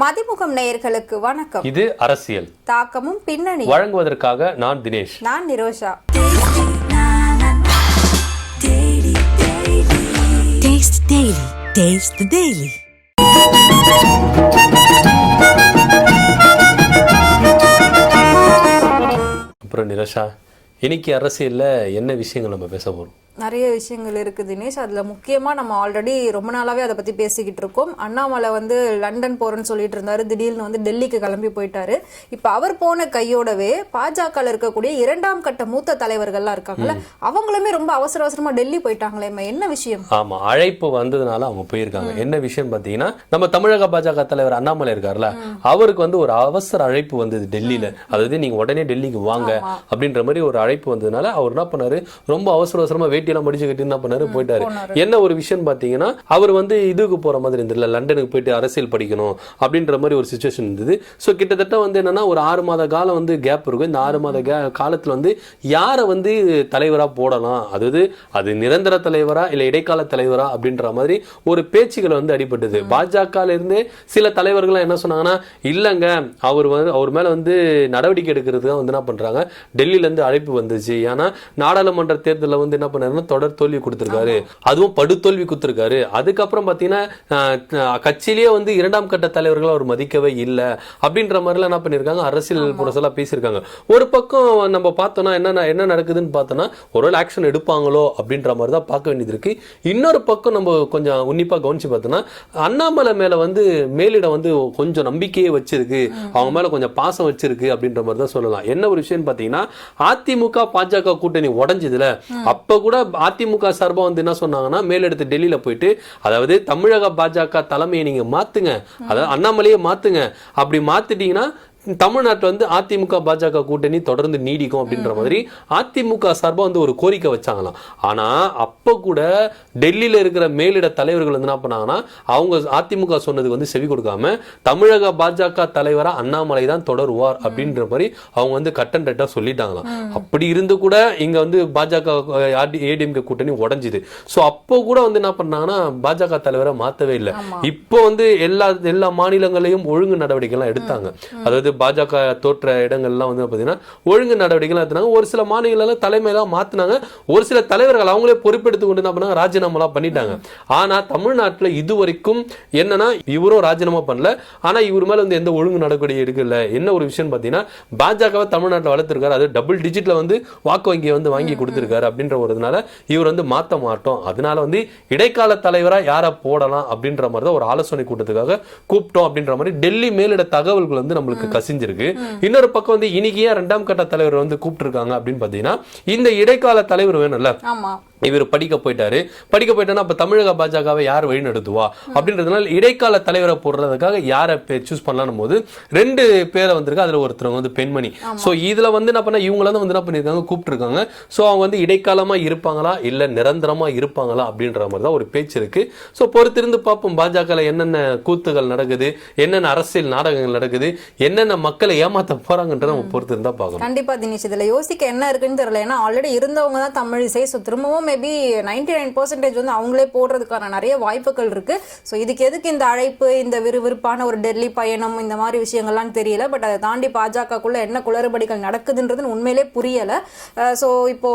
மதிமுகம் நேயர்களுக்கு வணக்கம். இது அரசியல். தாக்கமும் பின்னணி வழங்குவதற்காக நான் தினேஷ். நான் Nirosha. Taste the Daily. Taste the Daily. அப்புறம் நிரஷா இன்னைக்கு அரசியல்ல என்ன விஷயங்கள் நம்ம பேச போறோம்? நிறைய விஷயங்கள் இருக்கு தினேஷ். அதுல முக்கியமா நம்ம ஆல்ரெடி ரொம்ப நாளாவே அதை பத்தி பேசிக்கிட்டு இருக்கோம். அண்ணாமலை வந்து லண்டன் போறேன்னு சொல்லிட்டு இருந்தாரு. திடீர்னு வந்து டெல்லிக்கு கிளம்பி போயிட்டாரு. இப்ப அவர் போன கையோடவே பாஜக இருக்கக்கூடிய இரண்டாம் கட்ட மூத்த தலைவர்கள்லாம் இருக்காங்கல்ல அவங்களுமே ரொம்ப அவசர அவசரமா டெல்லி போயிட்டாங்களே என்ன விஷயம்? ஆமா அழைப்பு வந்ததுனால அவங்க போயிருக்காங்க. என்ன விஷயம் பாத்தீங்கன்னா நம்ம தமிழக பாஜக தலைவர் அண்ணாமலை இருக்கார்ல அவருக்கு வந்து ஒரு அவசர அழைப்பு வந்தது டெல்லியில. அதாவது நீங்க உடனே டெல்லிக்கு வாங்க அப்படின்ற மாதிரி ஒரு அழைப்பு வந்ததுனால அவர் என்ன பண்ணாரு ரொம்ப அவசர அவசரமா வேட்டியெல்லாம் மடிச்சு கட்டி என்ன பண்ணாரு? போயிட்டாரு. என்ன ஒரு விஷயம் பாத்தீங்கன்னா அவர் வந்து இதுக்கு போற மாதிரி இருந்ததுல லண்டனுக்கு போயிட்டு அரசியல் படிக்கணும் அப்படின்ற மாதிரி ஒரு சுச்சுவேஷன் இருந்தது. ஸோ கிட்டத்தட்ட வந்து என்னன்னா ஒரு ஆறு மாத காலம் வந்து கேப் இருக்கும். இந்த ஆறு மாத கே காலத்துல வந்து யாரை வந்து தலைவரா போடலாம்? அதாவது அது நிரந்தர தலைவரா இல்ல இடைக்கால தலைவரா அப்படின்ற மாதிரி ஒரு பேச்சுகள் வந்து அடிபட்டது. பாஜகல இருந்து சில தலைவர்கள் என்ன சொன்னாங்கன்னா இல்லங்க அவர் வந்து அவர் மேல வந்து நடவடிக்கை எடுக்கிறதுக்கு வந்து என்ன பண்றாங்க? டெல்லியில இருந்து அழைப்பு வந்துச்சு. ஏன்னா நாடாளுமன்ற தேர்தலில் வந்து என்ன தொடர் தோல்வி கொடுத்திருக்காரு. அதுவும் படுதோல்வி கொடுத்திருக்காரு. அதுக்கப்புறம் அஹ், கட்சியிலேயே வந்து இரண்டாம் கட்ட தலைவர்கள் அவர் மதிக்கவே இல்லை. அப்படின்ற மாதிரிலாம் என்ன பண்ணியிருக்காங்க அரசியல் புரசலா பேசியிருக்காங்க. ஒரு பக்கம் நம்ம பார்த்தோம்னா என்ன என்ன நடக்குதுன்னு பார்த்தோம்னா ஒருவேளை ஆக்ஷன் எடுப்பாங்களோ அப்படின்ற மாதிரி தான் பார்க்க வேண்டியது இருக்கு. இன்னொரு பக்கம் நம்ம கொஞ்சம் உன்னிப்பா கவனிச்சு பார்த்தோம்னா அண்ணாமலை மேல வந்து மேலிடம் வந்து கொஞ்சம் நம்பிக்கையே வச்சிருக்கு. அவங்க மேல கொஞ்சம் பாசம் வச்சிருக்கு அப்படின்ற மாதிரி தான் சொல்லலாம். என்ன ஒரு விஷயம் பார்த்தீங்கன்னா அதிமுக பாஜக கூட்டணி உடஞ்சதுல அப்ப கூட அதிமுக சார்பா வந்து என்ன சொன்னாங்கன்னா மேலெடுத்து டெல்லியில் போயிட்டு அதாவது தமிழக பாஜக தலைமையை நீங்க மாத்துங்க. அதாவது அண்ணாமலையை மாத்துங்க. அப்படி மாற்றிட்டீங்கன்னா தமிழ்நாட்டில் வந்து அதிமுக பாஜக கூட்டணி தொடர்ந்து நீடிக்கும் அப்படின்ற மாதிரி அதிமுக சார்பா வந்து ஒரு கோரிக்கை வச்சாங்களாம். ஆனா அப்ப கூட டெல்லியில இருக்கிற மேலிட தலைவர்கள் வந்து என்ன பண்ணாங்கன்னா அவங்க அதிமுக சொன்னதுக்கு வந்து செவி கொடுக்காம தமிழக பாஜக தலைவரா அண்ணாமலை தான் தொடருவார் அப்படின்ற மாதிரி அவங்க வந்து கட்டன் ரைட்டா சொல்லிட்டாங்களாம். அப்படி இருந்து கூட இங்க வந்து பாஜக ஏடிஎம்கே கூட்டணி உடைஞ்சுது. சோ அப்போ கூட வந்து என்ன பண்ணாங்கன்னா பாஜக தலைவரை மாத்தவே இல்லை. இப்போ வந்து எல்லா எல்லா மாநிலங்களையும் ஒழுங்கு நடவடிக்கை எல்லாம் எடுத்தாங்க அதாவது பாஜக தோற்ற இடங்கள்லாம் வந்து பார்த்தீங்கன்னா ஒழுங்கு நடவடிக்கைகள் எடுத்தாங்க ஒரு சில மாநிலங்கள தலைமையெல்லாம் மாற்றினாங்க ஒரு சில தலைவர்கள் அவங்களே பொறுப்பெடுத்து கொண்டு என்ன பண்ணாங்க? ராஜினாமாலாம் பண்ணிட்டாங்க. ஆனால் தமிழ்நாட்டில் இது வரைக்கும் என்னன்னா இவரும் ராஜினாமா பண்ணல. ஆனால் இவர் மேலே வந்து எந்த ஒழுங்கு நடவடிக்கை எடுக்கல. என்ன ஒரு விஷயம் பார்த்தீங்கன்னா பாஜகவை தமிழ்நாட்டில் வளர்த்துருக்காரு. அது டபுள் டிஜிட்டில் வந்து வாக்கு வங்கியை வந்து வாங்கி கொடுத்துருக்காரு அப்படின்ற ஒருதுனால இவர் வந்து மாற்ற மாட்டோம். அதனால வந்து இடைக்கால தலைவராக யாரை போடலாம் அப்படின்ற மாதிரி தான் ஒரு ஆலோசனை கூட்டத்துக்காக கூப்பிட்டோம் அப்படின்ற மாதிரி டெல்லி மேலிட தகவல்கள் வந்து நம்மளுக்கு கசிஞ்சிருக்கு இன்னொரு பக்கம் வந்து இன்னைக்கு ஏன் ரெண்டாம் கட்ட தலைவர் வந்து கூப்பிட்டு இருக்காங்க அப்படின்னு பாத்தீங்கன்னா இந்த இடைக்கால தலைவர் வேணும்ல. இவர் படிக்க போயிட்டாரு. படிக்க போயிட்டானா அப்ப தமிழக பாஜகவை யார் வழி நடத்துவா அப்படின்றதுனால இடைக்கால தலைவரை போடுறதுக்காக யாரை சூஸ் பண்ணலாம் போது ரெண்டு பேரை வந்திருக்கு. அதுல ஒருத்தர் வந்து பெண்மணி. சோ இதுல வந்து என்ன பண்ண இவங்கள வந்து என்ன பண்ணிருக்காங்க கூப்பிட்டுருக்காங்க. சோ அவங்க வந்து இடைக்காலமா இருப்பாங்களா இல்ல நிரந்தரமா இருப்பாங்களா அப்படின்ற மாதிரி தான் ஒரு பேச்சு இருக்கு. சோ பொறுத்திருந்து பார்ப்போம். பாஜக என்னென்ன கூத்துகள் நடக்குது என்னென்ன அரசியல் நாடகங்கள் நடக்குது என்னென்ன மக்களை ஏமாத்த போறாங்கன்றத நம்ம பொறுத்திருந்தா பார்க்கணும். கண்டிப்பா தினேஷ் இதுல யோசிக்க என்ன இருக்குன்னு தெரியல. ஏன்னா ஆல்ரெடி இருந்தவங்க தான் தமிழ் இசை ஸோ திரும்பவும் மேபி நைன்டி நைன் பர்சன்டேஜ் வந்து அவங்களே போடுறதுக்கான நிறைய வாய்ப்புகள் இருக்கு. ஸோ இதுக்கு எதுக்கு இந்த அழைப்பு இந்த விறுவிறுப்பான ஒரு டெல்லி பயணம் இந்த மாதிரி விஷயங்கள்லாம் தெரியல. பட் அதை தாண்டி பாஜகக்குள்ள என்ன குளறுபடிகள் நடக்குதுன்றது உண்மையிலே புரியல. ஸோ இப்போ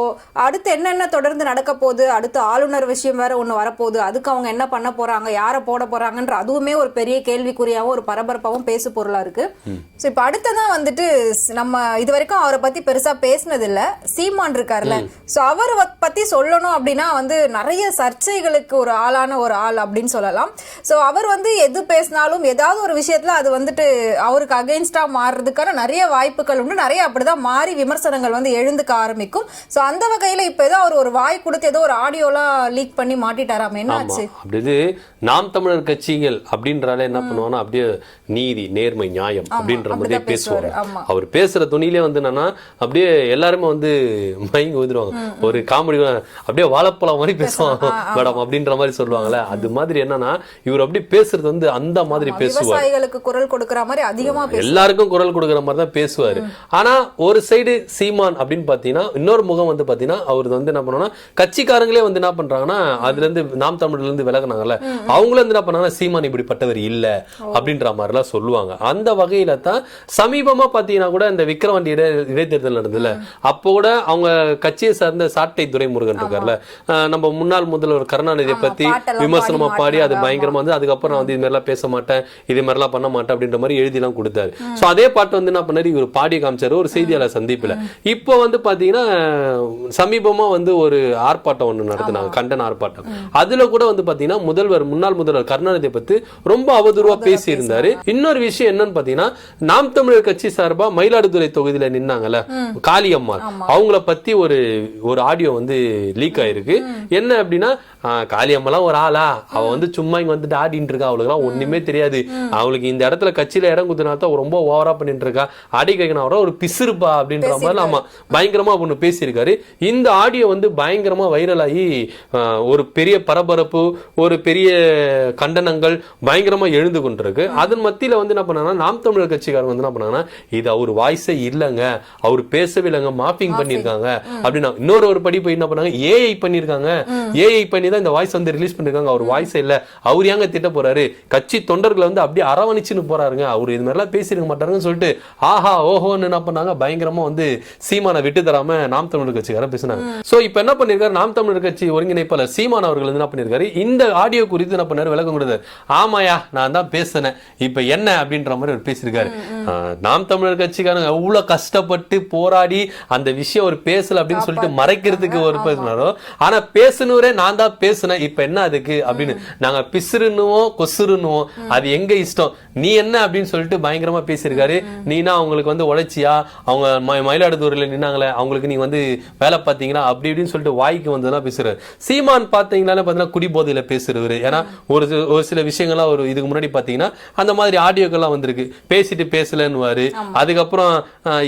அடுத்து என்னென்ன தொடர்ந்து நடக்க போகுது அடுத்து ஆளுநர் விஷயம் வேற ஒன்று வரப்போகுது அதுக்கு அவங்க என்ன பண்ண போறாங்க யாரை போட போறாங்கன்ற அதுவுமே ஒரு பெரிய கேள்விக்குறியாவும் ஒரு பரபரப்பாகவும் பேசு பொருளா இருக்கு. ஸோ இப்போ அடுத்ததான் வந்துட்டு நம்ம இது வரைக்கும் அவரை பத்தி பெருசா பேசினது இல்ல சீமான் இருக்காருல்ல. ஸோ அவர் பத்தி சொல்லணும் அப்படின்னா வந்து நிறைய சர்ச்சைகளுக்கு ஒரு ஆளான ஒரு ஆள் அப்படின்னு சொல்லலாம். ஸோ அவர் வந்து எது பேசினாலும் ஏதாவது ஒரு விஷயத்துல அது வந்துட்டு அவருக்கு அகைன்ஸ்டா மாறுறதுக்கான நிறைய வாய்ப்புகள் உண்டு. நிறைய அப்படிதான் மாறி விமர்சனங்கள் வந்து எழுந்துக்க ஆரம்பிக்கும். ஸோ அந்த வகையில இப்போ ஏதோ அவர் ஒரு வாய் கொடுத்து ஏதோ ஒரு ஆடியோலாம் லீக் பண்ணி மாட்டிட்டாராம். என்ன ஆச்சு அப்படியே நாம் தமிழர் கட்சிகள் அப்படின்றாலே என்ன பண்ணுவாங்கன்னா அப்படியே நீதி நேர்மை நியாயம் அப்படின்ற மாதிரி பேசுவாரு. அவர் பேசுற துணியிலே வந்து என்னன்னா அப்படியே எல்லாருமே வந்து மயங்கி ஊதுருவாங்க ஒரு காமெடி அப்படியே வாழைப்பழம் மாதிரி பேசுவாங்க மேடம் அப்படின்ற மாதிரி சொல்லுவாங்கல்ல. அது மாதிரி என்னன்னா இவர் அப்படி பேசுறது வந்து அந்த மாதிரி பேசுவார். குரல் கொடுக்கற மாதிரி அதிகமா எல்லாருக்கும் குரல் கொடுக்குற மாதிரி தான் பேசுவாரு. ஆனா ஒரு சைடு சீமான் அப்படின்னு பாத்தீங்கன்னா இன்னொரு முகம் வந்து பாத்தீங்கன்னா அவர் வந்து என்ன பண்ணோம்னா கட்சிக்காரங்களே வந்து என்ன பண்றாங்கன்னா அதுல இருந்து நாம் தமிழ்ல இருந்து விலகுனாங்கல்ல அவங்களும் வந்து என்ன பண்ணாங்கன்னா சீமான் இப்படிப்பட்டவர் இல்ல அப்படின்ற மாதிரி எல்லாம் சொல்லுவாங்க. அந்த வகையில தான் சமீபமா பாத்தீங்கன்னா கூட இந்த விக்ரவாண்டி இடை இடைத்தேர்தல் நடந்ததுல அப்போ கூட அவங்க கட்சியை சார்ந்த சாட்டை துரைமுருகன் இருக்கார்ல நம்ம முன்னாள் முதல்வர் கருணாநிதியை ஆமா, பத்தி பாட்டெல்லாம் விமர்சனமா பாடி அது மாட்டினாரு, பயங்கரமா வந்து அதுக்கப்புறம் நான் வந்து இது மாதிரிலாம் பேச மாட்டேன் இது மாதிரிலாம் பண்ண மாட்டேன் அப்படின்ற மாதிரி எழுதிலாம் கொடுத்தாரு. சோ அதே பாட்டு வந்து என்ன பண்ணாரு? இவர் பாடி காமிச்சாரு ஒரு செய்தியாளர் சந்திப்புல. இப்போ வந்து பாத்தீங்கன்னா சமீபமா வந்து ஒரு ஆர்ப்பாட்டம் ஒண்ணு நடத்தினாங்க கண்டன ஆர்ப்பாட்டம். அதுல கூட வந்து பாத்தீங்கன்னா முதல்வர் முன்னாள் முதல்வர் கருணாநிதியை பத்தி ரொம்ப அவதூறுவா பேசி இருந்தாரு இன்னொரு விஷயம் என்னன்னு பாத்தீங்கன்னா நாம் தமிழர் கட்சி சார்பா மயிலாடுதுறை தொகுதியில நின்னாங்கல்ல காளியம்மாள். அவங்கள பத்தி ஒரு ஒரு ஆடியோ வந்து லீக் ஆயிருக்கு. என்ன அப்படின்னா ஆஹ், காளியம்மாலாம் ஒரு ஆளா? அவ வந்து சும்மா இங்க வந்துட்டு ஆடிட்டு இருக்கா? அவளுக்குலாம் ஒண்ணுமே தெரியாது. அவளுக்கு இந்த இடத்துல கட்சியில இடம் குத்துனா தான் ரொம்ப ஓவரா பண்ணிட்டு இருக்கா. அடி கைக்கணும் அவரா ஒரு பிசுறுப்பா அப்படின்ற மாதிரி ஆமா பயங்கரமா ஒண்ணு பேசியிருக்காரு. இந்த ஆடியோ வந்து பயங்கரமா வைரல் ஆகி ஒரு பெரிய பரபரப்பு ஒரு பெரிய கண்டனங்கள் பயங்கரமா எழுந்து கொண்டிருக்கு. அதன் மத்தியில வந்து என்ன பண்ணாங்கன்னா நாம் தமிழர் கட்சிக்காரங்க வந்து என்ன பண்ணாங்கன்னா இது அவர் வாய்ஸே இல்லைங்க. அவர் பேசவே இல்லைங்க. மாப்பிங் பண்ணிருக்காங்க அப்படின்னா இன்னொரு ஒரு படி போய் என்ன பண்ணாங்க? ஏஐ பண்ணிருக்காங்க ஏஐ பண்ணி தான் இந்த வாய்ஸ் வந்து ரிலீஸ் பண்ணிருக்காங்க. அவர் வாய்ஸ் இல்ல. அவர் ஏங்க திட்ட போறாரு? கட்சி தொண்டர்களை வந்து அப்படியே அரவணைச்சுன்னு போறாருங்க. அவர் இது மாதிரிலாம் பேசிருக்க மாட்டாருன்னு சொல்லிட்டு ஆஹா ஓஹோன்னு என்ன பண்ணாங்க? பயங்கரமா வந்து சீமானை விட்டு தராம நாம் தமிழர் கட்சிக்காரன் பேசினாங்க சோ இப்போ என்ன பண்ணிருக்காரு? நாம் தமிழர் கட்சி ஒருங்கிணைப்பாளர் சீமான் அவர்கள் என்ன பண்ணிருக்காரு? இந்த ஆடியோ குறித்து என்ன பண்ணாரு? விளக்கம் கொடுத்தாரு. ஆமாயா நான் தான் பேசினேன். இப்ப என்ன அப்படின்ற மாதிரி அவர் பேசியிருக்காரு. நாம் தமிழர் கட்சிக்காரங்க எவ்வளவு கஷ்டப்பட்டு போராடி அந்த விஷயம் ஒரு பேசல அப்படின்னு சொல்லிட்டு மறைக்கிறதுக்கு ஒரு பேசினாரோ? ஆனா பேசுனவரே நான் தான் பேசினேன் இப்ப என்ன அதுக்கு? அப்படின்னு நாங்க பிசுறுன்னுவோம் கொசுறுன்னுவோம். அது எங்க இஷ்டம்? நீ என்ன அப்படின்னு சொல்லிட்டு பயங்கரமா பேசியிருக்காரு. நீனா அவங்களுக்கு வந்து உழைச்சியா? அவங்க மயிலாடுதுறையில நின்னாங்களே அவங்களுக்கு நீ வந்து வேலை பார்த்தீங்களா? அப்படி இப்படின்னு சொல்லிட்டு வாய்க்கு வந்ததெல்லாம் பேசுறாரு சீமான் பாத்தீங்கன்னா பாத்தீங்கன்னா குடிபோதையில பேசுறவரு ஏன்னா ஒரு ஒரு சில விஷயங்கள்லாம் ஒரு இதுக்கு முன்னாடி பாத்தீங்கன்னா அந்த மாதிரி ஆடியோக்கெல்லாம் வந்திருக்கு. பேசிட்டு பேசலன்னுவாரு. அதுக்கப்புறம்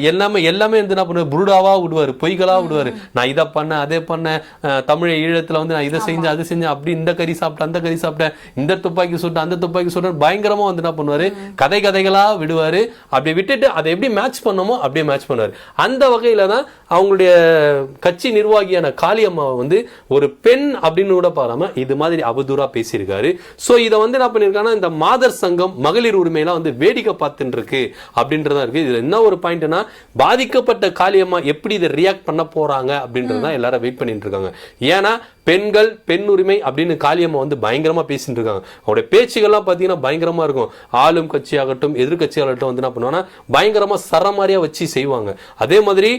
எல்லாமே எல்லாமே வந்து என்ன பண்ணுவாரு? புருடாவா விடுவாரு பொய்களா விடுவாரு. நான் இதை பண்ணேன் அதே பண்ணேன் அஹ், தமிழ் ஈழத்துல வந்து நான் இதை செஞ்சேன் அது செஞ்சேன் அப்படி இந்த கறி சாப்பிட்டேன் அந்த கறி சாப்பிட்டேன் இந்த துப்பாக்கி சுட்டு அந்த துப்பாக்கி சுட்டு பயங்கரமா வந்து என்ன பண்ணுவாரு? கதை கதைகளா விடுவாரு. அப்படி விட்டுட்டு அதை எப்படி மேட்ச் பண்ணமோ அப்படியே மேட்ச் பண்ணுவாரு. அந்த வகையில தான் அவங்களுடைய கட்சி நிர்வாகியான காளியம்மாவை வந்து ஒரு பெண் அப்படின்னு கூட பாராம இது மாதிரி அவதூறா பேசியிருக்காரு. சோ இதை வந்து என்ன பண்ணிருக்காங்கன்னா இந்த மாதர் சங்கம் மகளிர் உரிமையெல்லாம் வந்து வேடிக்கை பார்த்துட்டு இருக்கு அப்படின்றதா இருக்கு. இதுல என்ன ஒரு பாயிண்ட்னா பாதிக்கப்பட்ட காளியம்மா எப்படி இதை ரியாக்ட் பண்ண போறாங்க அப்படின்றதான் எல்லாரும் வெயிட் பண்ணிட்டு இருக்காங்க ஏன்னா பெண்கள் பெண் உரிமை அப்படின்னு காளியம்மா வந்து பயங்கரமா பேசிட்டு இருக்காங்க. அவருடைய பேச்சுகள்லாம் பாத்தீங்கன்னா பயங்கரமா இருக்கும். ஆளும் கட்சியாகட்டும் எதிர்கட்சியாகட்டும் வந்து என்ன பண்ணுவாங்கன்னா பயங்கரமா சரமாரியா வச்சு செய்வாங்க. அதே மாதிரி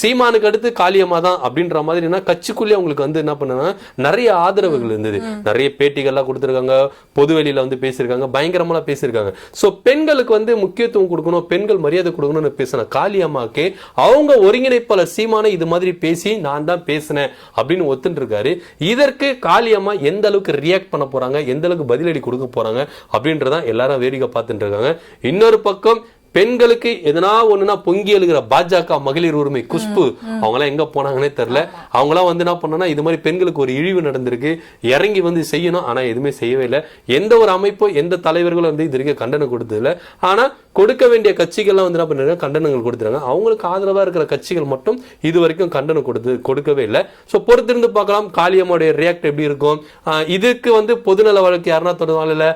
சீமானுக்கு அடுத்து காளியம்மா தான் அப்படின்ற மாதிரினா கட்சிக்குள்ளே அவங்களுக்கு வந்து என்ன பண்ணுனா நிறைய ஆதரவுகள் இருந்தது. நிறைய பேட்டிகள்லாம் கொடுத்துருக்காங்க பொதுவெளியில வந்து பேசியிருக்காங்க பயங்கரமா பேசியிருக்காங்க. சோ பெண்களுக்கு வந்து முக்கியத்துவம் கொடுக்கணும் பெண்கள் மரியாதை கொடுக்கணும்னு பேசின காளியம்மாக்கே அவங்க ஒருங்கிணைப்பாளர் சீமானை இது மாதிரி பேசி நான் தான் பேசினேன் அப்படின்னு ஒத்துட்டு இருக்காரு இதற்கு காளியம்மா எந்த அளவுக்கு ரியாக்ட் பண்ண போறாங்க? எந்த அளவுக்கு பதிலடி கொடுக்க போறாங்க? அப்படின்றதான் எல்லாரும் வேடிக்கை பார்த்துட்டு இருக்காங்க. இன்னொரு பக்கம் பெண்களுக்கு எதனா ஒண்ணுனா பொங்கி எழுகிற பாஜக மகளிர் உரிமை குஷ்பு அவங்களாம் எங்க போனாங்கன்னே தெரியல. அவங்களாம் வந்து என்ன பண்ணனா இது மாதிரி பெண்களுக்கு ஒரு இழிவு நடந்திருக்கு. இறங்கி வந்து செய்யணும். ஆனா எதுவுமே செய்யவே இல்லை. எந்த ஒரு அமைப்போ எந்த தலைவர்களும் வந்து இது வரைக்கும் கண்டனம் கொடுத்ததில்ல ஆனா கொடுக்க வேண்டிய கட்சிகள்லாம் வந்து என்ன பண்ணிருக்காங்க கண்டனங்கள் கொடுத்துருக்காங்க அவங்களுக்கு ஆதரவா இருக்கிற கட்சிகள் மட்டும் இது வரைக்கும் கண்டனம் கொடுத்து கொடுக்கவே இல்லை. ஸோ பொறுத்திருந்து பார்க்கலாம். காளியம்மாவுடைய ரியாக்ட் எப்படி இருக்கும்? இதுக்கு வந்து பொதுநல வழக்கு யாருன்னா தொடர்பாக இல்லை.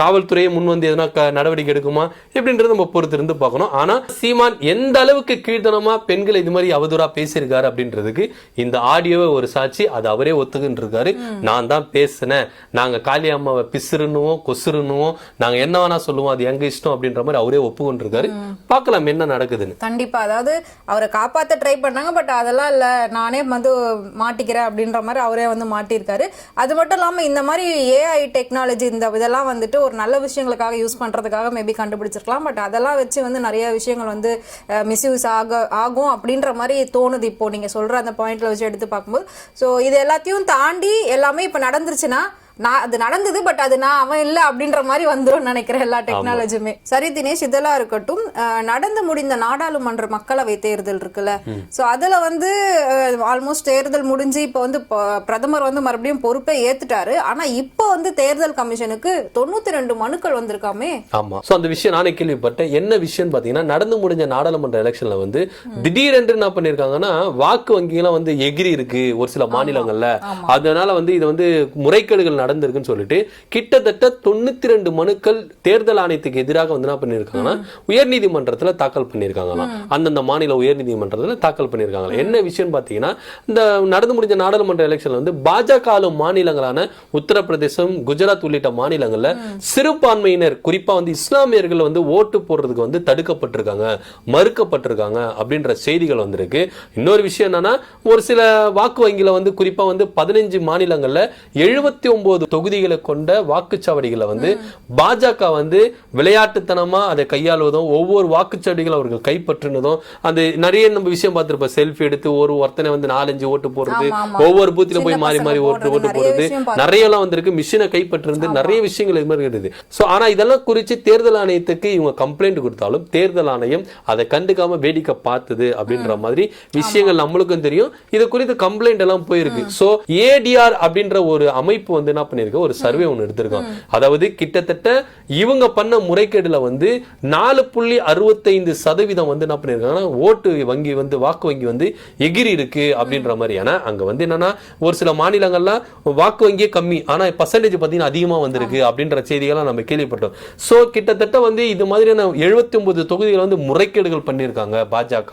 காவல்துறையை முன் வந்து எதனா நடவடிக்கை எடுக்குமா? எப்படின்றது நம்ம பொறுத்திருந்து பார்க்கணும். ஆனா சீமான் எந்த அளவுக்கு கீழ்த்தனமா பெண்கள் இது மாதிரி அவதூறா பேசியிருக்காரு அப்படின்றதுக்கு இந்த ஆடியோவை ஒரு சாட்சி அது அவரே ஒத்துக்கிட்டு இருக்காரு நான் தான் பேசினேன். நாங்க காளியம்மாவை பிசுறுன்னுவோம் கொசுறுன்னுவோம். நாங்க என்ன வேணா சொல்லுவோம். அது எங்க இஷ்டம் அப்படின்ற மாதிரி அவரே ஒப்புக்கொண்டு இருக்காரு பார்க்கலாம் என்ன நடக்குதுன்னு. கண்டிப்பா. அதாவது அவரை காப்பாத்த ட்ரை பண்ணாங்க பட் அதெல்லாம் இல்ல. நானே வந்து மாட்டிக்கிறேன் அப்படின்ற மாதிரி அவரே வந்து மாட்டியிருக்காரு. அது மட்டும் இல்லாம இந்த மாதிரி ஏஐ டெக்னாலஜி இந்த இதெல்லாம் வந்துட்டு ஒரு நல்ல விஷயங்களுக்காக யூஸ் பண்றதுக்காக மேபி கண்டுபிடிச்சிருக்கலாம். பட் அதெல்லாம் வச்சு வந்து நிறைய விஷயங்கள் வந்து மிஸ்யூஸ் ஆக ஆகும் அப்படின்ற மாதிரி தோணுது இப்போ நீங்க சொல்ற அந்த பாயிண்ட்ல வச்சு எடுத்து பார்க்கும்போது. ஸோ இது எல்லாத்தையும் தாண்டி எல்லாமே இப்போ நடந்துருச்சுன்னா நான் அது நடந்தது பட் அது நான் அவன் இல்ல அப்படின்ற மாதிரி வந்துரும் நினைக்கிறேன் எல்லா டெக்னாலஜியுமே சரி தினேஷ் இதெல்லாம் இருக்கட்டும் நடந்து முடிந்த நாடாளுமன்ற மக்களவை தேர்தல் இருக்குல்ல. சோ அதுல வந்து ஆல்மோஸ்ட் தேர்தல் முடிஞ்சு இப்போ வந்து பிரதமர் வந்து மறுபடியும் பொறுப்பை ஏத்துட்டாரு. ஆனா இப்போ வந்து தேர்தல் கமிஷனுக்கு தொண்ணூத்தி ரெண்டு மனுக்கள் வந்திருக்காமே. ஆமா. சோ அந்த விஷயம் நானே கேள்விப்பட்டேன். என்ன விஷயம் பாத்தீங்கன்னா நடந்து முடிஞ்ச நாடாளுமன்ற எலெக்ஷன்ல வந்து திடீரென்று என்ன பண்ணிருக்காங்கன்னா வாக்கு வங்கிலாம் வந்து எகிரி இருக்கு ஒரு சில மாநிலங்கள்ல. அதனால வந்து இது வந்து முறைகேடுகள் நடந்திருக்குன்னு சொல்லிட்டு கிட்டத்தட்ட தொண்ணூத்தி ரெண்டு மனுக்கள் தேர்தல் ஆணையத்துக்கு எதிராக வந்து என்ன பண்ணிருக்காங்கன்னா உயர்நீதிமன்றத்துல தாக்கல் பண்ணிருக்காங்களாம். அந்தந்த மாநில உயர்நீதிமன்றத்துல தாக்கல் பண்ணிருக்காங்க என்ன விஷயம் பாத்தீங்கன்னா இந்த நடந்து முடிஞ்ச நாடாளுமன்ற எலெக்ஷன்ல வந்து பாஜக ஆளும் மாநிலங்களான உத்தரப்பிரதேசம் குஜராத் உள்ளிட்ட மாநிலங்கள்ல சிறுபான்மையினர் குறிப்பா வந்து இஸ்லாமியர்கள் வந்து ஓட்டு போடுறதுக்கு வந்து தடுக்கப்பட்டிருக்காங்க மறுக்கப்பட்டிருக்காங்க அப்படின்ற செய்திகள் வந்திருக்கு. இன்னொரு விஷயம் என்னன்னா ஒரு சில வாக்கு வங்கியில வந்து குறிப்பா வந்து பதினஞ்சு மாநிலங்கள்ல எழுபத்தி ஒன்பது தொகுதிகளை கொண்ட வாக்குச்சாவடிகளை வந்து பாஜக வந்து விளையாட்டுத்தனமா அதை கையாளுவதும் ஒவ்வொரு வாக்குச்சாவடிகளை அவர்கள் கைப்பற்றினதும் அந்த நிறைய நம்ம விஷயம் பார்த்திருப்போம். செல்ஃபி எடுத்து ஒரு ஒருத்தனை வந்து நாலஞ்சு ஓட்டு போடுறது. ஒவ்வொரு பூத்திலும் போய் மாறி மாறி ஓட்டு ஓட்டு போடுறது, நிறைய எல்லாம் வந்திருக்கு. மிஷினை கைப்பற்றிருந்து நிறைய விஷயங்கள் இது மாதிரி இருக்குது சோ ஆனா இதெல்லாம் குறித்து தேர்தல் ஆணையத்துக்கு இவங்க கம்ப்ளைண்ட் கொடுத்தாலும் தேர்தல் ஆணையம் அதை கண்டுக்காம வேடிக்கை பார்த்தது அப்படின்ற மாதிரி விஷயங்கள் நம்மளுக்கும் தெரியும். இது குறித்து கம்ப்ளைண்ட் எல்லாம் போயிருக்கு. சோ ஏடிஆர் அப்படின்ற ஒரு அமைப்பு வந்து என்ன பண்ணிருக்கு ஒரு சர்வே ஒன்னு எடுத்திருக்கோம் அதாவது கிட்டத்தட்ட இவங்க பண்ண முறைகேடுல வந்து நாலு புள்ளி அறுபத்தைந்து சதவீதம் வந்து என்ன பண்ணிருக்காங்கன்னா ஓட்டு வங்கி வந்து வாக்கு வங்கி வந்து எகிரி இருக்கு அப்படின்ற மாதிரி. ஏன்னா அங்க வந்து என்னன்னா ஒரு சில மாநிலங்கள்ல வாக்கு வங்கியே கம்மி. ஆனா பர்சன்டேஜ் பாத்தீங்கன்னா அதிகமா வந்திருக்கு அப்படின்ற செய்திகளை நம்ம கேள்விப்பட்டோம். சோ கிட்டத்தட்ட வந்து இது மாதிரியான எழுபத்தி ஒன்பது தொகுதிகள் வந்து முறைகேடுகள் பண்ணியிருக்காங்க பாஜக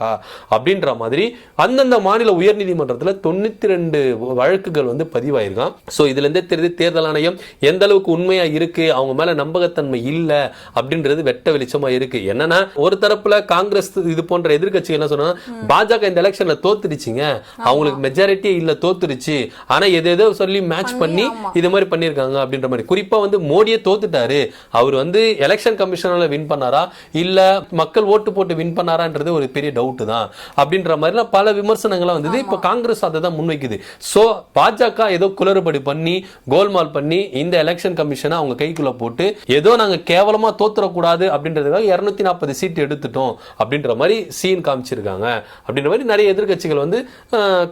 அப்படின்ற மாதிரி. அந்தந்த மாநில உயர்நீதிமன்றத்துல தொண்ணூத்தி ரெண்டு வழக்குகள் வந்து பதிவாயிருக்கான். சோ இதுல இருந்தே தெரியுது தேர்தல் ஆணையம் எந்த அளவுக்கு உண்மையா இருக்கு அவங்க மேல நம்பகத்தன்மை இல்ல அப்படின்றது வெட்ட வெளிச்சமா இருக்கு. என்னன்னா ஒரு தரப்புல காங்கிரஸ் இது போன்ற எதிர்க்கட்சிகள் என்ன சொன்னா பாஜக இந்த எலெக்ஷன்ல தோத்துடுச்சுங்க. அவங்களுக்கு மெஜாரிட்டி இல்ல தோத்துருச்சு ஆனா எது ஏதோ சொல்லி மேட்ச் பண்ணி இது மாதிரி பண்ணிருக்காங்க அப்படின்ற மாதிரி. குறிப்பா வந்து மோடியே தோத்துட்டாரு. அவர் வந்து எலெக்ஷன் கமிஷனால வின் பண்ணாரா? இல்ல மக்கள் ஓட்டு போட்டு வின் பண்ணாரான்றது ஒரு பெரிய டவுட் தான். அப்படின்ற மாதிரிலாம் பல விமர்சனங்கள்லாம் வந்தது. இப்ப காங்கிரஸ் அதை தான் முன்வைக்குது. சோ பாஜக ஏதோ குளறுபடி பண்ணி கோல்மால் பண்ணி இந்த எலெக்ஷன் கமிஷனை அவங்க கைக்குள்ள போட்டு ஏதோ நாங்க கேவலமா தோத்துறக்கூடாது அப்படின்றதுக்காக இருநூத்தி நாற்பது சீட் எடுத்துட்டோம் அப்படின்ற மாதிரி சீன் காமிச்சிருக்காங்க. அப்படின்ற மாதிரி நிறைய எதிர்க்கட்சிகள் வந்து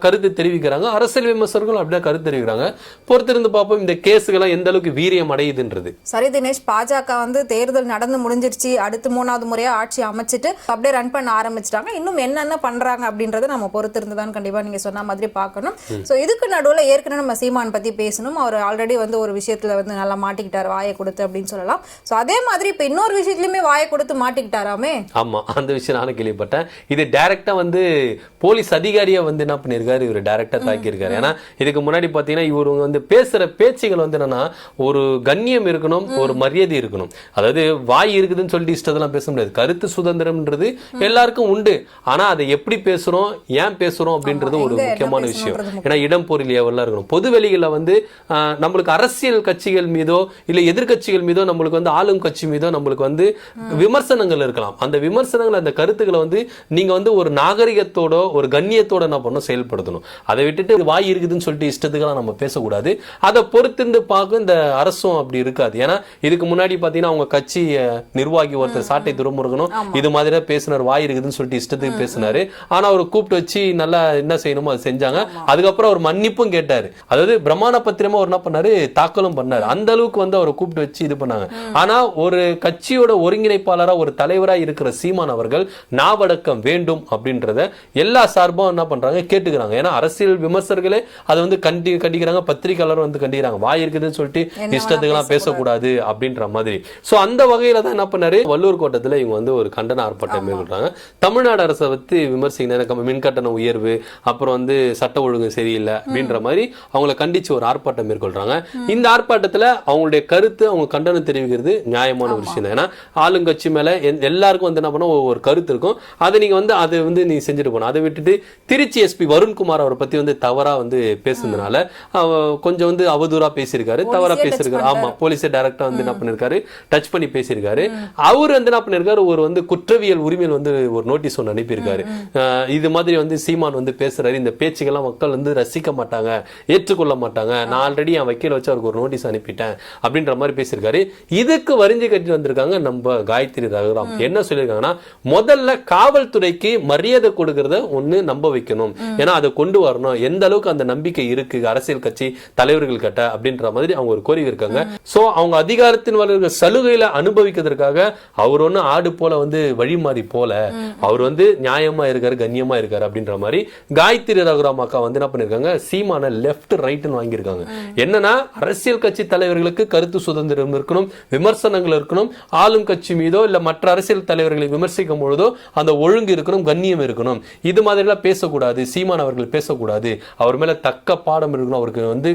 கருத்து தெரிவிக்கிறாங்க. அரசியல் விமர்சகர்கள் அப்படியே கருத்து தெரிவிக்கிறாங்க. பொறுத்திருந்து பார்ப்போம். இந்த கேஸுகள்லாம் எந்த அளவுக்கு வீரியம் அடையுதுன்றது? சரி தினேஷ் பாஜக வந்து தேர்தல் நடந்து முடிஞ்சிருச்சு அடுத்து மூணாவது முறையா ஆட்சி அமைச்சிட்டு அப்படியே ரன் பண்ண ஆரம்பிச்சிட்டாங்க. இன்னும் என்னென்ன பண்றாங்க அப்படின்றத நம்ம பொறுத்திருந்து தான் கண்டிப்பா நீங்க சொன்ன மாதிரி பார்க்கணும். சோ இதுக்கு நடுவுல ஏற்கனவே நம்ம சீமான் பத்தி பேசணும். அவர் ஆல்ரெடி வந்து ஒரு விஷயத்துல வந்து நல்லா மாட்டிக்கிட்டாரு வாயை கொடுத்து அப்படின்னு சொல்லலாம். சோ அதே மாதிரி இப்ப இன்னொரு விஷயத்துலயுமே வாயை கொடுத்து மாட்டிக்கிட்டாராமே? ஆமா அந்த விஷயம் நானும் கேள்விப்பட்டேன். இது டைரக்டா வந்து போலீஸ் அதிகாரியா வந்து என்ன பண்ணிருக்காரு இவர் டைரக்டா தாக்கியிருக்காரு. ஏன்னா இதுக்கு முன்னாடி பாத்தீங்கன்னா இவர் வந்து பேசுற பேச்சுகள் வந்து என்னன்னா ஒரு கண்ணியம் இருக்கணும் ஒரு மரியாதை இருக்கணும். அதாவது வாய் இருக்குதுன்னு சொல்லிட்டு இஷ்டத்தெல்லாம் பேச முடியாது. கருத்து சுதந்திரம்ன்றது எல்லாருக்கும் உண்டு. ஆனா அதை எப்படி பேசுறோம் ஏன் பேசுறோம் அப்படின்றது ஒரு முக்கியமான விஷயம். ஏன்னா இடம் பொருள் ஏவல்லாம் இருக்கணும். பொது வெளிகளில் வந்து நம்மளுக்கு அரசியல் கட்சிகள் மீதோ இல்ல எதிர்க்கட்சிகள் மீதோ நம்மளுக்கு வந்து ஆளும் கட்சி மீதோ நம்மளுக்கு வந்து விமர்சனங்கள் இருக்கலாம். அந்த விமர்சனங்கள் அந்த கருத்துக்களை வந்து நீங்க வந்து ஒரு நாகரிகத்தோட ஒரு கண்ணியத்தோட என்ன பண்ணணும் செயல்படுத்தணும். அதை விட்டுட்டு வாய் இருக்குதுன்னு சொல்லிட்டு இஷ்டத்துக்கெல்லாம் நம்ம பேசக்கூடாது. அதை பொறுத்திருந்து பார்க்க இந்த அரசும் அப்படி இருக்காது. ஏன்னா இதுக்கு முன்னாடி பாத்தீங்கன்னா அவங்க கட்சி நிர்வாகி ஒருத்தர் சாட்டை துறைமுருகனும் இது மாதிரி தான் பேசினார். வாய் இருக்குதுன்னு சொல்லிட்டு இஷ்டத்துக்கு பேசினாரு. ஆனா அவர் கூப்பிட்டு வச்சு நல்லா என்ன செய்யணுமோ அதை செஞ்சாங்க. அதுக்கப்புறம் அவர் மன்னிப்பும் கேட்டாரு. அதாவது பிரமாண பத்திரமா அவர் என்ன பண்ணாரு? தாக்கலும் பண்ணாரு. அந்த அளவுக்கு வந்து அவரை கூப்பிட்டு வச்சு இது பண்ணாங்க. ஆனா ஒரு கட்சியோட ஒருங்கிணைப்பாளரா ஒரு தலைவரா இருக்கிற சீமான் அவர்கள் நாவடக்கம் வேண்டும் அப்படின்றத எல்லா சார்பும் என்ன பண்றாங்க? கேட்டுக்கிறாங்க. ஏன்னா அரசியல் விமர்சகர்களே அதை வந்து கண்டி கண்டிக்கிறாங்க. பத்திரிகையாளரும் வந்து கண்டிக்கிறாங்க. வாய் இருக்குதுன்னு சொல்லிட்டு இஷ்டத்துக்கெல்லாம் பேசக்கூடாது. அப்படின்ற மாதிரி. சோ அந்த வகையில தான் என்ன பண்ணாரு? வள்ளூர் கோட்டத்துல இவங்க வந்து ஒரு கண்டன ஆர்ப்பாட்டம் மேற்கொள்றாங்க. தமிழ்நாடு அரசை பத்தி விமர்சிக்க மின் கட்டண உயர்வு அப்புறம் வந்து சட்ட ஒழுங்கு சரியில்லை அப்படின்ற மாதிரி அவங்கள கண்டிச்சு ஒரு ஆர்ப்பாட்டம் மேற்கொள்றாங்க. இந்த ஆர்ப்பாட்டத்துல அவங்களுடைய கருத்து அவங்க கண்டனம் தெரிவிக்கிறது நியாயமான ஒரு விஷயம் தான். ஏன்னா ஆளுங்கட்சி மேல எல்லாருக்கும் வந்து என்ன பண்ண ஒரு கருத்து இருக்கும். அதை நீங்க வந்து அதை வந்து நீ செஞ்சுட்டு போகணும். அதை விட்டுட்டு திருச்சி எஸ்பி வருண்குமார் அவரை பத்தி வந்து தவறா வந்து பேசுனதுனால கொஞ்சம் வந்து அவதூறா பேசியிருக்காரு. தவறா போலீஸே touch பேசியிருக்காரு. ஆமா போலீஸே டைரக்டா வந்து என்ன பண்ணிருக்காரு டச் பண்ணி பேசியிருக்காரு. அவர் வந்து என்ன பண்ணிருக்காரு ஒரு வந்து குற்றவியல் உரிமையில் வந்து ஒரு நோட்டீஸ் ஒன்று அனுப்பியிருக்காரு. இது மாதிரி வந்து சீமான் வந்து பேசுறாரு. இந்த பேச்சுக்கெல்லாம் மக்கள் வந்து ரசிக்க மாட்டாங்க ஏற்றுக்கொள்ள மாட்டாங்க. நான் ஆல்ரெடி என் வக்கீல வச்சு அவருக்கு ஒரு நோட்டீஸ் அனுப்பிட்டேன் அப்படின்ற மாதிரி பேசியிருக்காரு. இதுக்கு வரிஞ்சு கட்டி வந்திருக்காங்க நம்ம காயத்ரி ரகுராம். என்ன சொல்லியிருக்காங்கன்னா முதல்ல காவல்துறைக்கு மரியாதை கொடுக்கறத ஒண்ணு நம்ப வைக்கணும். ஏன்னா அதை கொண்டு வரணும். எந்த அளவுக்கு அந்த நம்பிக்கை இருக்கு அரசியல் கட்சி தலைவர்கள் கிட்ட? அப்படின்ற மாதிரி அவங்க ஒரு கோரிக்கை இருக்காங்க. ஸோ அவங்க அதிகாரத்தின் வளர்கிற சலுகையில அனுபவிக்கிறதுக்காக அவர் ஒன்றும் ஆடு போல வந்து வழிமாறி போல அவர் வந்து நியாயமா இருக்காரு கண்ணியமா இருக்காரு அப்படின்ற மாதிரி காயத்ரி ரகுராம் அக்கா வந்து என்ன பண்ணிருக்காங்க? சீமான லெஃப்ட் ரைட்னு வாங்கியிருக்காங்க. என்னன்னா அரசியல் கட்சி தலைவர்களுக்கு கருத்து சுதந்திரம் இருக்கணும் விமர்சனங்கள் இருக்கணும் ஆளும் கட்சி மீதோ இல்ல மற்ற அரசியல் தலைவர்களை விமர்சிக்கும் பொழுதோ அந்த ஒழுங்கு இருக்கணும் கண்ணியம் இருக்கணும். இது மாதிரி எல்லாம் பேசக்கூடாது சீமான் அவர்கள் பேசக்கூடாது. அவர் மேல தக்க பாடம் இருக்கணும் அவருக்கு வந்து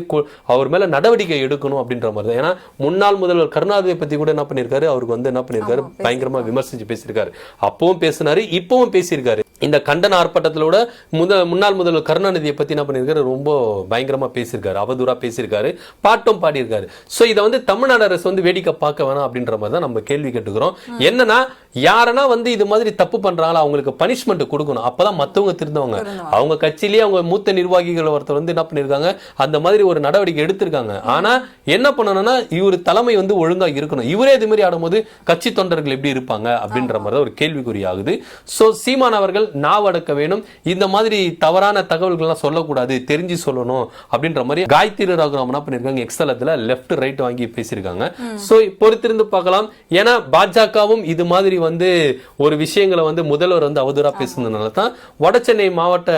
அவர் மேல நடவடிக்கை எடுக்கணும் அப்படின்ற மாதிரி தான். ஏன்னா முன்னாள் முதல்வர் கருணாநிதியை பத்தி கூட என்ன பண்ணிருக்காரு? அவருக்கு வந்து என்ன பண்ணிருக்காரு? பயங்கரமா விமர்சிச்சு பேசியிருக்காரு. அப்பவும் பேசினாரு இப்பவும் பேசியிருக்காரு. இந்த கண்டன ஆர்ப்பாட்டத்திலோட முத முன்னாள் முதல்வர் கருணாநிதியை பத்தி என்ன பண்ணிருக்காரு? ரொம்ப பயங்கரமா பேசியிருக்காரு அவதூறா பேசியிருக்காரு பாட்டும் பாடியிருக்காரு. சோ இதை வந்து தமிழ்நாடு அரசு வந்து வேடிக்கை பார்க்க வேணாம் அப்படின்ற மாதிரி தான் நம்ம கேள்வி கேட்டுக்கிறோம். என்னன்னா யாரனா வந்து இது மாதிரி தப்பு பண்றாங்களா அவங்களுக்கு பனிஷ்மெண்ட் கொடுக்கணும். அப்பதான் மத்தவங்க திருந்தவங்க. அவங்க கட்சியிலேயே அவங்க மூத்த நிர்வாகிகள் ஒருத்தர் வந்து என்ன பண்ணிருக்காங்க? அந்த மாதிரி ஒரு நடவடிக்கை எடுத்திருக்காங்க. ஆனா என்ன பண்ணணும்னா இவர் தலைமை வந்து ஒழுங்கா இருக்கணும். இவரே இது மாதிரி ஆடும்போது கட்சி தொண்டர்கள் எப்படி இருப்பாங்க அப்படின்ற மாதிரி ஒரு கேள்விக்குறி ஆகுது. சோ சீமான் அவர்கள் நாவடக்க வேணும். இந்த மாதிரி தவறான தகவல்கள்லாம் சொல்லக்கூடாது தெரிஞ்சு சொல்லணும் அப்படின்ற மாதிரி காயத்ரி ரகுராம் என்ன பண்ணிருக்காங்க எக்ஸலத்துல லெஃப்ட் ரைட் வாங்கி பேசியிருக்காங்க. சோ பொறுத்திருந்து பார்க்கலாம். ஏன்னா பாஜகவும் இது மாதிரி வந்து ஒரு விஷயங்களை வந்து முதல்வர் வந்து அவதூறா பேசுனதுனால தான் வடசென்னை மாவட்ட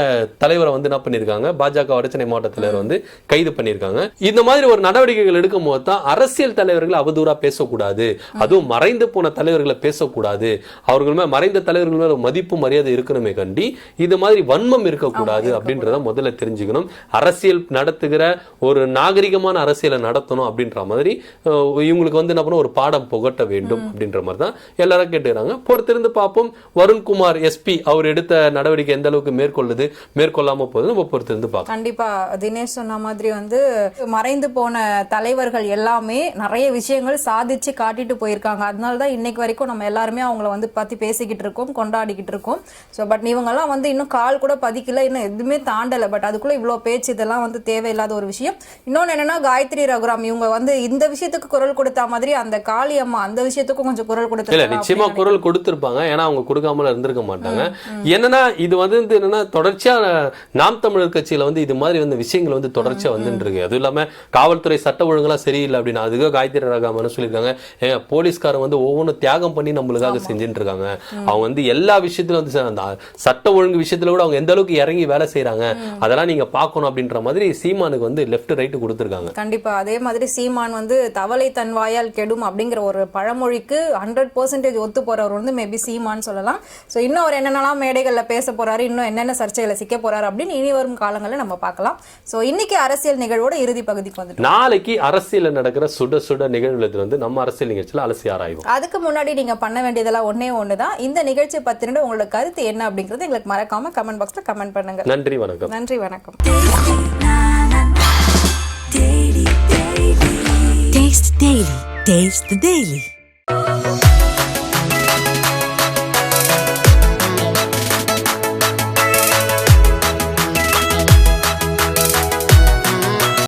தலைவரை வந்து என்ன பண்ணிருக்காங்க பாஜக வடசென்னை மாவட்ட தலைவர் வந்து கைது பண்ணிருக்காங்க இந்த மாதிரி ஒரு நடவடிக்கைகள் எடுக்கும் போது தான் அரசியல் தலைவர்கள் அவதூறா பேசக்கூடாது. அதுவும் மறைந்து போன தலைவர்களை பேசக்கூடாது. அவர்கள் மேல மறைந்த தலைவர்கள் மேல மதிப்பு மரியாதை இருக்கணுமே கண்டி இது மாதிரி வன்மம் இருக்கக்கூடாது அப்படின்றத முதல்ல தெரிஞ்சுக்கணும். அரசியல் நடத்துகிற ஒரு நாகரிகமான அரசியலை நடத்தணும் அப்படின்ற மாதிரி இவங்களுக்கு வந்து என்ன பண்ணணும், ஒரு பாடம் புகட்ட வேண்டும் அப்படின்ற மாதிரி தான் எல்லாரும் கேட்டுக்கிறாங்க. பொறுத்திருந்து பார்ப்போம். வருண்குமார் எஸ்பி அவர் எடுத்த நடவடிக்கை எந்த அளவுக்கு மேற்கொள்ளுது மேற்கொள்ளாம போகுது நம்ம பொறுத்திருந்து பார்க்கலாம். கண்டிப்பா. தினேஷ் சொன்ன மாதிரி வந்து மறைந்து போன தலைவர்கள் எல்லாமே நிறைய விஷயங்கள் சாதிச்சு காட்டிட்டு போயிருக்காங்க. அதனால தான் இன்னைக்கு வரைக்கும் நம்ம எல்லாருமே அவங்கள வந்து பத்தி பேசிக்கிட்டு இருக்கோம் கொண்டாடிக்கிட்டு இருக்கோம். ஸோ பட் இவங்கெல்லாம் வந்து இன்னும் கால் கூட பதிக்கல இன்னும் எதுவுமே தாண்டல. பட் அதுக்குள்ள இவ்வளோ பேச்சு இதெல்லாம் வந்து தேவையில்லாத ஒரு விஷயம். இன்னொன்னு என்னன்னா காயத்ரி ரகுராம் இவங்க வந்து இந்த விஷயத்துக்கு குரல் கொடுத்த மாதிரி அந்த காளி அம்மா அந்த விஷயத்துக்கும் கொஞ்சம் குரல் கொடுத்து நிச்சயமா குரல் கொடுத்திருப்பாங்க. ஏன்னா அவங்க கொடுக்காமல இருந்திருக்க மாட்டாங்க. என்னன்னா இது வந்து வந்து என்னன்னா தொடர்ச்சியா நாம் தமிழர் கட்சியில வந்து இது மாதிரி வந்து விஷயங்கள் வந்து தொடர்ச்சியா வந்துட்டு இருக்கு அதுவும் இல்லாம காவல்துறை சட்ட ஒழுங்கெல்லாம் சரியில்லை அப்படின்னு அதுக்காக காயத்ரி ரகாமன்னு சொல்லியிருக்காங்க. ஏங்க போலீஸ்காரன் வந்து ஒவ்வொன்றும் தியாகம் பண்ணி நம்மளுக்காக செஞ்சுட்டு இருக்காங்க அவங்க வந்து எல்லா விஷயத்திலும் வந்து அந்த சட்ட ஒழுங்கு விஷயத்துல கூட அவங்க எந்த அளவுக்கு இறங்கி வேலை செய்றாங்க அதெல்லாம் நீங்க பார்க்கணும் அப்படின்ற மாதிரி சீமானுக்கு வந்து லெஃப்ட் ரைட் கொடுத்திருக்காங்க. கண்டிப்பா. அதே மாதிரி சீமான் வந்து தவளை தன் வாயால் கெடும் அப்படிங்கிற ஒரு பழமொழிக்கு ஹண்ட்ரட் பர்சன்டேஜ் ஒத்து போறவர் வந்து மேபி சீமான் சொல்லலாம். சோ இன்னும் அவர் என்னென்னலாம் மேடைகள்ல பேச போறாரு இன்னும் என்னென்ன சர்ச்சைகளை சிக்க போறாரு அப்படின்னு இனி வரும் காலங்களில் நம்ம பார்க்கலாம். சோ இன்னைக்கு அரசியல் நிகழ்வோட இறுதி பகுதிக்கு வந்துட்டோம். நாளைக்கு அரசியல்ல நடக்கிற சுட சுட நிகழ்வுல வந்து நம்ம அரசியல் நிகழ்ச்சியில அலசி ஆராய்வோம். அதுக்கு முன்னாடி நீங்க பண்ண வேண்டியதெல்லாம் ஒண்ணே ஒண்ணுதான். இந்த நிகழ்ச்சி பத்தின உங்களோட கருத்து என்ன அப்படிங்கறது எங்களுக்கு மறக்காம கமெண்ட் பாக்ஸ்ல கமெண்ட் பண்ணுங்க. நன்றி வணக்கம். நன்றி வணக்கம். Taste Daily. Taste the Daily.